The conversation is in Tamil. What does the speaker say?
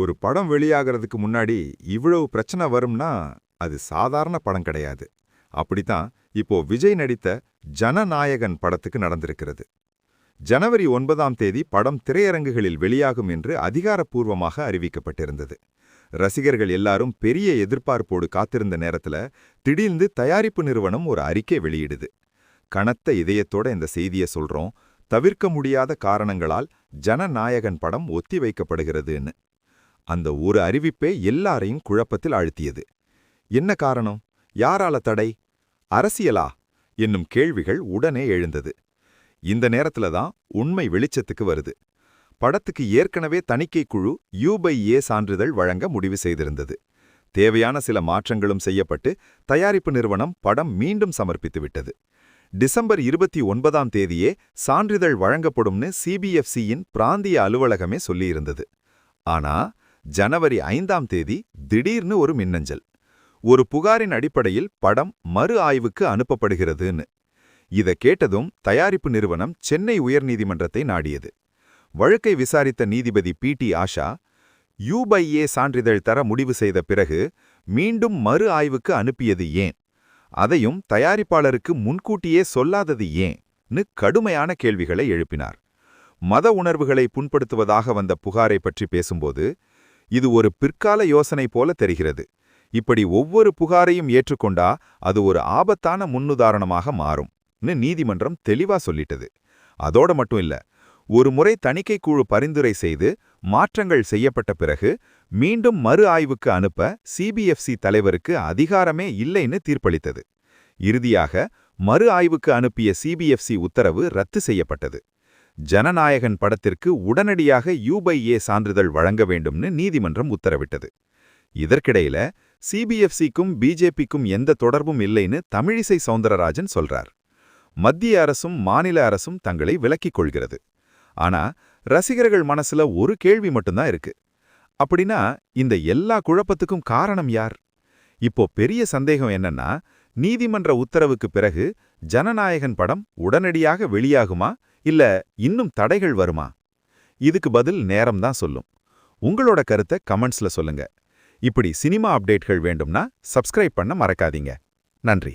ஒரு படம் வெளியாகிறதுக்கு முன்னாடி இவ்வளவு பிரச்சனை வரும்னா அது சாதாரண படம் கிடையாது. அப்படித்தான் இப்போ விஜய் நடித்த ஜனநாயகன் படத்துக்கு நடந்திருக்கிறது. ஜனவரி ஒன்பதாம் தேதி படம் திரையரங்குகளில் வெளியாகும் என்று அதிகாரப்பூர்வமாக அறிவிக்கப்பட்டிருந்தது. ரசிகர்கள் எல்லாரும் பெரிய எதிர்பார்ப்போடு காத்திருந்த நேரத்துல திடீர்ந்து தயாரிப்பு நிறுவனம் ஒரு அறிக்கை வெளியிடுது. கனத்த இதயத்தோட இந்த செய்தியை சொல்றோம். தவிர்க்க முடியாத காரணங்களால் ஜனநாயகன் படம் ஒத்தி வைக்கப்படுகிறதுன்னு. அந்த ஒரு அறிவிப்பே எல்லாரையும் குழப்பத்தில் ஆழ்த்தியது என்ன காரணம்? யாரால தடை? அரசியலா? என்னும் கேள்விகள் உடனே எழுந்தது. இந்த நேரத்துல தான் உண்மை வெளிச்சத்துக்கு வருது. படத்துக்கு ஏற்கனவே தணிக்கை குழு யூ பை ஏ சான்றிதழ் வழங்க முடிவு செய்திருந்தது. தேவையான சில மாற்றங்களும் செய்யப்பட்டு தயாரிப்பு நிறுவனம் படம் மீண்டும் சமர்ப்பித்து விட்டது. டிசம்பர் இருபத்தி ஒன்பதாம் தேதியே சான்றிதழ் வழங்கப்படும்னு சிபிஎஃப்சியின் பிராந்திய அலுவலகமே சொல்லியிருந்தது. ஆனா ஜனவரி ஐந்தாம் தேதி திடீர்னு ஒரு மின்னஞ்சல். ஒரு புகாரின் அடிப்படையில் படம் மறு ஆய்வுக்கு அனுப்பப்படுகிறதுன்னு. இதை கேட்டதும் தயாரிப்பு நிறுவனம் சென்னை உயர்நீதிமன்றத்தை நாடியது. வழக்கை விசாரித்த நீதிபதி P T Asha U by A சான்றிதழ் தர முடிவு செய்த பிறகு மீண்டும் மறு ஆய்வுக்கு அனுப்பியது ஏன்? அதையும் தயாரிப்பாளருக்கு முன்கூட்டியே சொல்லாதது ஏன்னு கடுமையான கேள்விகளை எழுப்பினார். மத உணர்வுகளை புண்படுத்துவதாக வந்த புகாரை பற்றி பேசும்போது இது ஒரு பிற்கால யோசனை போல தெரிகிறது. இப்படி ஒவ்வொரு புகாரையும் ஏற்றுக்கொண்டா அது ஒரு ஆபத்தான முன்னுதாரணமாக மாறும்னு நீதிமன்றம் தெளிவா சொல்லிட்டது. அதோட மட்டும் இல்ல ஒரு முறை தணிக்கை குழு பரிந்துரை செய்து மாற்றங்கள் செய்யப்பட்ட பிறகு மீண்டும் மறு ஆய்வுக்கு அனுப்ப சிபிஎஃப்சி தலைவருக்கு அதிகாரமே இல்லைன்னு தீர்ப்பளித்தது. இறுதியாக மறு ஆய்வுக்கு அனுப்பிய சிபிஎஃப்சி உத்தரவு ரத்து செய்யப்பட்டது. ஜனநாயகன் படத்திற்கு உடனடியாக யூபைஏ சான்றிதழ் வழங்க வேண்டும்னு நீதிமன்றம் உத்தரவிட்டது. இதற்கிடையில சிபிஎஃப்சிக்கும் பிஜேபிக்கும் எந்த தொடர்பும் இல்லைன்னு தமிழிசை சவுந்தரராஜன் சொல்றார். மத்திய அரசும் மாநில அரசும் தங்களை விலக்கிக் கொள்கிறது. ஆனா ரசிகர்கள் மனசுல ஒரு கேள்வி மட்டும்தான் இருக்கு. அப்படின்னா இந்த எல்லா குழப்பத்துக்கும் காரணம் யார்? இப்போ பெரிய சந்தேகம் என்னன்னா நீதிமன்ற உத்தரவுக்கு பிறகு ஜனநாயகன் படம் உடனடியாக வெளியாகுமா? இல்ல இன்னும் தடைகள் வருமா? இதுக்கு பதில் நேரம் தான் சொல்லும். உங்களோட கருத்தை கமெண்ட்ஸ்ல சொல்லுங்க. இப்படி சினிமா அப்டேட்கள் வேண்டும்னா சப்ஸ்கிரைப் பண்ண மறக்காதீங்க. நன்றி.